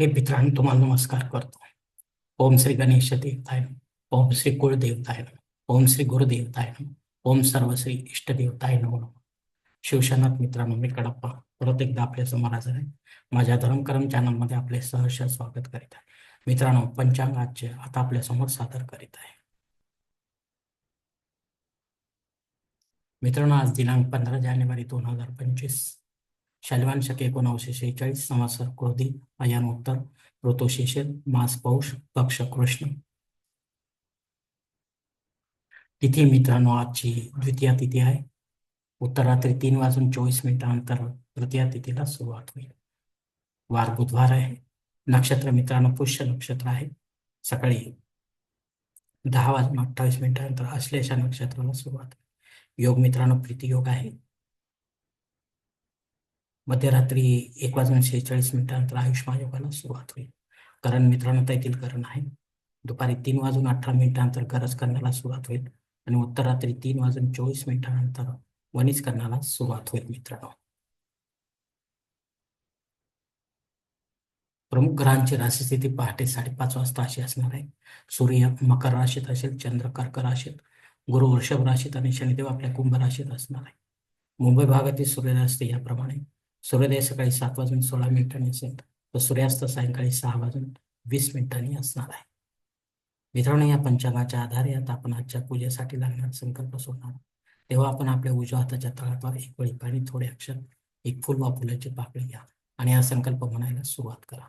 हे मित्रांनो तुम्हाला नमस्कार करतो. ओम श्री गणेश देवताय ओम श्री कुळदेवताय ओम श्री गुरुदेवताय ओम सर्व श्री इष्टदेवताय नम नमः. मित्रांनो मी कडप्पा परत एकदा आपल्यासमोर हजर आहे. माझ्या धर्मकरम चॅनलमध्ये आपले सहर्ष स्वागत करीत आहे. मित्रांनो पंचांग आजचे आता आपल्यासमोर सादर करीत आहे. मित्रांनो आज दिनांक पंधरा जानेवारी दोन हजार पंचवीस. शालिवान शके एकोणावीसशे शेहेचाळीस संवत्सर क्रोधी अयान उत्तर ऋतू शिशिर मास पौष पक्ष कृष्ण. तिथी मित्रांनो आजची द्वितीय तिथी आहे. उत्तरात्री तीन वाजून चोवीस मिनिटानंतर तृतीय तिथीला सुरुवात होईल. वार बुधवार आहे. नक्षत्र मित्रांनो पुष्य नक्षत्र आहे. सकाळी दहा वाजून अठ्ठावीस मिनिटानंतर अश्लेषा नक्षत्राला सुरुवात. होईल योग मित्रांनो प्रीती योग आहे. मध्यरात्री एक वाजून शेहेचाळीस मिनिटानंतर आयुष्मान योगाला सुरुवात होईल. करण मित्रांनो तेथील करण आहे. दुपारी तीन वाजून अठरा मिनिटानंतर गरज करण्याला सुरुवात होईल. आणि उत्तर रात्री तीन वाजून चोवीस मिनिटानंतर वनीज करण्याला सुरुवात होईल मित्रांनो. प्रमुख ग्रहांची राशीस्थिती पहाटे साडेपाच वाजता अशी असणार आहे. सूर्य मकर राशीत असेल चंद्र कर्क राशीत गुरु वृषभ राशीत आणि शनिदेव आपल्या कुंभ राशीत असणार आहे. मुंबई भागातील सूर्योदय असते याप्रमाणे सूर्योदय सकाळी सात वाजून सोळा मिनिटांनी असेल तर सूर्यास्त सायंकाळी सहा वाजून वीस मिनिटांनी असणार आहे. मित्रांनो या पंचांगाच्या आधारे आता आपण आजच्या पूजेसाठी लागणार संकल्प सोडणार तेव्हा आपण आपल्या उजव्या हाताच्या तळावर एक वळी पाणी थोडे अक्षर एक फुल वा फुलाची पाकळी घ्या आणि हा संकल्प म्हणायला सुरुवात करा.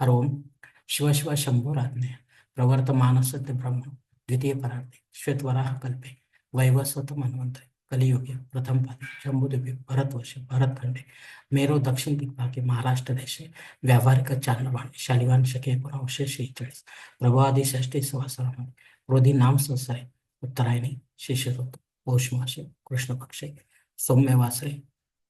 हर ओम शिव शिव शंभो राज्ञे प्रवर्त मानसत्य ब्रह्म द्वितीय परार्थे श्वेतवराह कल्पे वैवस्वत मनवंतरे। कलियुगे प्रथम पादे शंभुदेवी भरतवर्ष भरतखंडे मेरो दक्षिण दिग्भागे महाराष्ट्र देशे व्यावहारिक चांद्रवाण शालिवान शके एकोणावीसशे शेहेचाळीस प्रभादी षष्टी सवासरामध्ये क्रोधी नाम संसारे उत्तरायणी शिष्यऋत पौष मासे सौम्यवासरे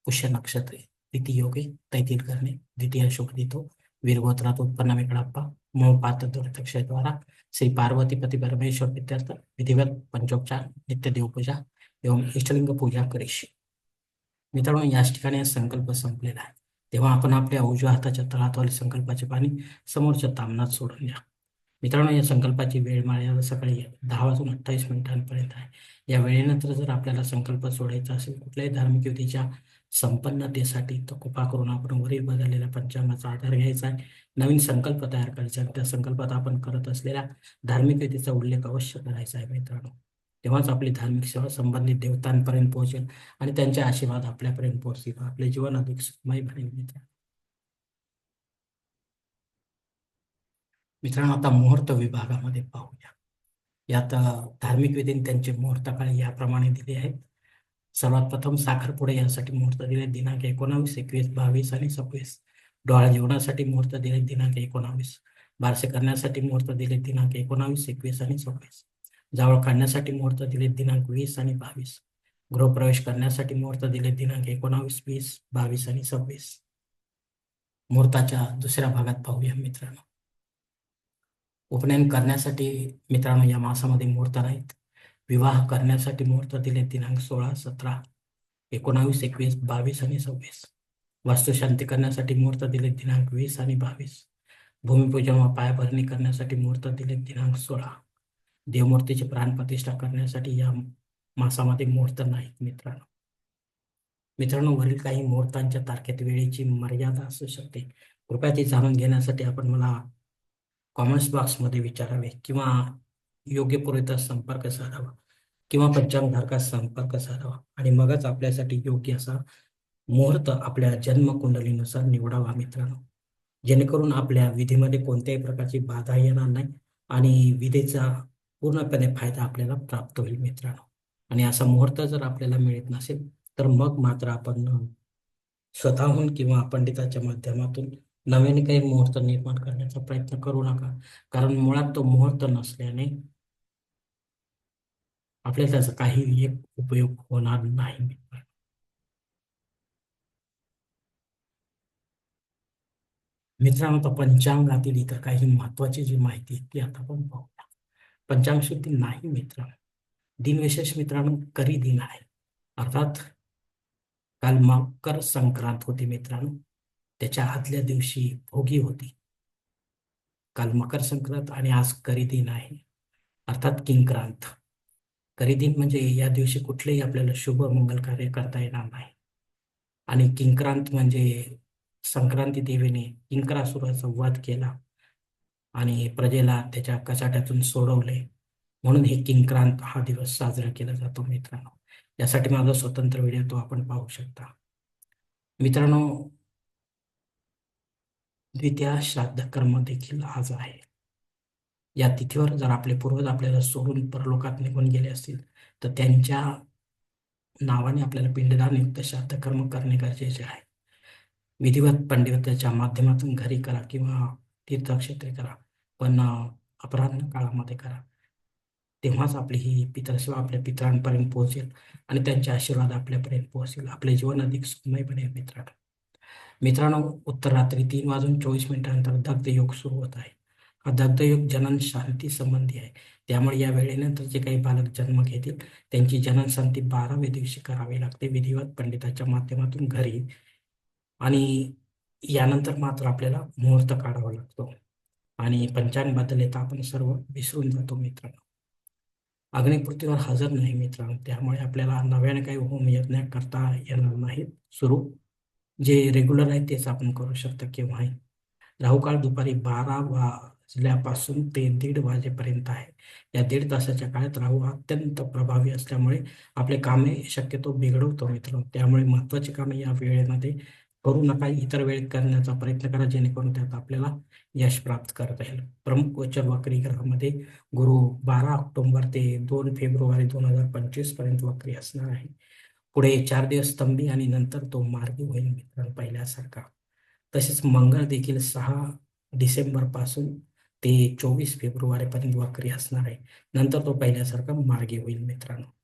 पुष्य नक्षत्रे द्वितीय योगे तैतील करणे द्वितीय शुभ दितो वीरगोत्रात उत्पन्न वेगळाप्पा मूळ पात्र दुर्दक्षद्वारा श्री पार्वती पती परमेश्वर विद्यार्थ विधिवत पंचोपचार नित्य एवं इष्टलिंग पूजा करीशी. मित्रांनो याच ठिकाणी हा संकल्प संपलेला आहे. तेव्हा आपण आपल्या उजव्या हाताच्या तळातवाली संकल्पाचे पाणी समोरच्या तामनात सोडून द्या. मित्रांनो या संकल्पाची वेळ माझ्या सकाळी दहा वाजून अठ्ठावीस मिनिटांपर्यंत आहे. या वेळेनंतर जर आपल्याला संकल्प सोडायचा असेल कुठल्याही धार्मिक युतीच्या संपन्नतेसाठी तर कृपा करून आपण वरील बदललेल्या पंचांगाचा आधार घ्यायचा आहे. नवीन संकल्प तयार करायचा आहे. त्या संकल्पात आपण करत असलेल्या धार्मिक युतीचा उल्लेख अवश्य करायचा आहे मित्रांनो. तेव्हाच आपली धार्मिक सेवा संबंधित देवतांपर्यंत पोहोचेल आणि त्यांचे आशीर्वाद आपल्यापर्यंत पोहोचतील. आपले जीवन अधिक सुखमय बनेल मित्रांनो. आता मुहूर्त विभागामध्ये पाहूया. यात धार्मिक विधीने त्यांचे मुहूर्त काळ याप्रमाणे दिले आहेत. सर्वात प्रथम साखरपुडे यासाठी मुहूर्त दिले. दिनांक एकोणावीस एकवीस बावीस आणि सव्वीस. डोळा जेवणासाठी मुहूर्त दिले. दिनांक एकोणावीस. बारसे करण्यासाठी मुहूर्त दिले. दिनांक एकोणावीस एकवीस आणि सव्वीस. जावळ काढण्यासाठी मुहूर्त दिले दिनांक वीस आणि बावीस. गृहप्रवेश करण्यासाठी मुहूर्त दिले दिनांक एकोणावीस वीस बावीस आणि सव्वीस. मुहूर्ताच्या दुसऱ्या भागात पाहूया मित्रांनो. उपनयन करण्यासाठी मित्रांनो या मासामध्ये मुहूर्त नाहीत. विवाह करण्यासाठी मुहूर्त दिले दिनांक सोळा सतरा एकोणावीस एकवीस बावीस आणि सव्वीस. वास्तुशांती करण्यासाठी मुहूर्त दिले दिनांक वीस आणि बावीस. भूमिपूजन व पायाभरणी करण्यासाठी मुहूर्त दिले दिनांक सोळा. देवमूर्तीची प्राणप्रतिष्ठा करण्यासाठी या मासामध्ये मुहूर्त नाहीत मित्रांनो. मित्रांनो वरील काही मुहूर्तांच्या तारखेत वेळेची मर्यादा असू शकते. कृपया ती जाणून घेण्यासाठी आपण मला कॉमेंट्स बॉक्समध्ये विचारावे किंवा योग्य पुरवठा संपर्क साधावा किंवा पंचांगधारकास संपर्क साधावा आणि मगच आपल्यासाठी योग्य असा मुहूर्त आपल्या जन्मकुंडलीनुसार निवडावा मित्रांनो. जेणेकरून आपल्या विधीमध्ये कोणत्याही प्रकारची बाधा येणार नाही आणि विधेचा पूर्णपणे फायदा आपल्याला प्राप्त होईल मित्रांनो. आणि असा मुहूर्त जर आपल्याला मिळत नसेल तर मग मात्र आपण स्वतःहून किंवा पंडिताच्या माध्यमातून नव्याने काही मुहूर्त निर्माण करण्याचा प्रयत्न करू नका. कारण मुळात तो मुहूर्त नसल्याने आपल्याला त्याचा काही एक उपयोग होणार नाही मित्रांनो. मित्रांनो तर पंचांगातील इतर काही महत्वाची जी माहिती आहे ती आता आपण पाहूया. पंचांग शुद्धी नाही मित्रांनो. दिनविशेष मित्रांनो करी दिन आहे. अर्थात काल मकर संक्रांत होती मित्रांनो. त्याच्या आदल्या दिवशी भोगी होती. काल मकर संक्रांत आणि आज करी दिन आहे. अर्थात किंक्रांत. करी दिन म्हणजे या दिवशी कुठलेही आपल्याला शुभ मंगल कार्य करता येणार नाही. आणि किंक्रांत म्हणजे संक्रांती देवीने किंकरासुराचा वध केला. आणि प्रजेला त्याच्या कचाट्यातून सोडवले. म्हणून हे किंक्रांत हा दिवस साजरा केला जातो मित्रांनो. यासाठी माझा स्वतंत्र व्हिडिओ तो आपण पाहू शकता. मित्रांनो द्वितीय श्राद्ध कर्म देखील आज आहे. या तिथीवर जर आपले पूर्वज आपल्याला सोडून परलोकात निघून गेले असतील तर त्यांच्या नावाने आपल्याला पिंडदानयुक्त श्राद्ध कर्म करणे गरजेचे आहे. विधिवत पंडिताच्या माध्यमातून घरी करा किंवा तीर्थक्षेत्रे करा. पण अपराह्न काळामध्ये करा. तेव्हाच आपली ही पितरसेवा आपल्या पितरांपर्यंत पोहोचेल आणि त्यांचे आशीर्वाद आपल्यापर्यंत पोहोचेल. आपले जीवन अधिक सुखमय बनेल मित्रांनो. मित्रांनो उत्तर रात्री तीन वाजून चोवीस मिनिटानंतर दग्धयोग सुरू होत आहे. हा दग्धयोग जनन शांती संबंधी आहे. त्यामुळे या वेळेनंतर जे काही बालक जन्म घेतील त्यांची जनन शांती बाराव्या दिवशी करावी लागते. विधिवत पंडिताच्या माध्यमातून घरी आणि यानंतर मात्र आपल्याला मुहूर्त काढावा लागतो. आणि पंचांगबद्दल येता आपण सर्व विसरून जातो मित्रांनो. अग्निपूर्तीवर हजर नाही मित्रांनो. त्यामुळे आपल्याला नव्याने काही होम यज्ञ करता येणार नाहीत. सुरू. जे रेग्युलर आहे तेच आपण करू शकतो केव्हाही. राहुकाळ दुपारी बारा वाजल्यापासून ते दीड वाजेपर्यंत आहे. या दीड तासाच्या काळात राहू अत्यंत प्रभावी असल्यामुळे आपले कामे शक्यतो बिघडवतो मित्रांनो. त्यामुळे महत्वाची कामे या वेळेमध्ये करू नका इतर वेळेत करण्याचा प्रयत्न करा जेणेकरून त्यात आपल्याला यश प्राप्त करता येईल. प्रमुख गोचर वक्री ग्रहामध्ये गुरु बारा ऑक्टोबर ते दोन फेब्रुवारी दोन हजार पंचवीसपर्यंत वक्री असणार आहे. पुढे चार दिवस स्तंभी आणि नंतर तो मार्गी होईल मित्रांनो पहिल्यासारखा. तसेच मंगळ देखील सहा डिसेंबरपासून ते चोवीस फेब्रुवारीपर्यंत वक्री असणार आहे. नंतर तो पहिल्यासारखा मार्गी होईल मित्रांनो.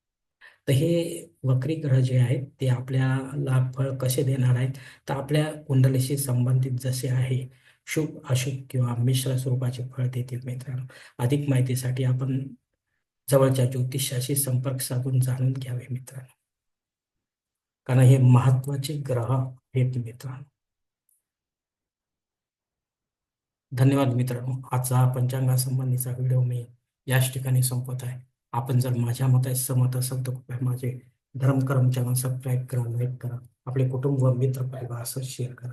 तर हे वक्रीग्रह जे आहेत ते आपल्याला फळ कसे देणार आहेत? तर आपल्या कुंडलीशी संबंधित जसे आहे शुभ अशुभ किंवा मिश्र स्वरूपाचे फळ देतील मित्रांनो. अधिक माहितीसाठी आपण जवळच्या ज्योतिषाशी संपर्क साधून जाणून घ्यावे मित्रांनो. कारण हे महत्त्वाचे ग्रह आहेत मित्रांनो. धन्यवाद मित्रांनो. आजचा पंचांगासंबंधीचा व्हिडिओ मी याच ठिकाणी संपत आहे. आपण जर माझ्या मताशी सहमत असाल तर कृपया माझे धर्मकर्म चॅनल सबस्क्राईब करा लाईक करा आपले कुटुंब व मित्र परिवार असं शेअर करा.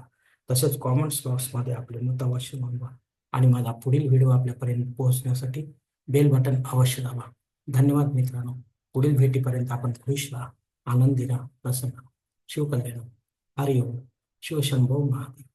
तसेच कॉमेंट्स बॉक्समध्ये आपले मत अवश्य नोंदवा आणि माझा पुढील व्हिडिओ आपल्यापर्यंत पोहोचण्यासाठी बेल बटन अवश्य दाबा. धन्यवाद मित्रांनो. पुढील भेटीपर्यंत आपण खुश राहा आनंदी राहा प्रसन्न शिवकल्याण. हरिओम. शिवशंभो महादेव.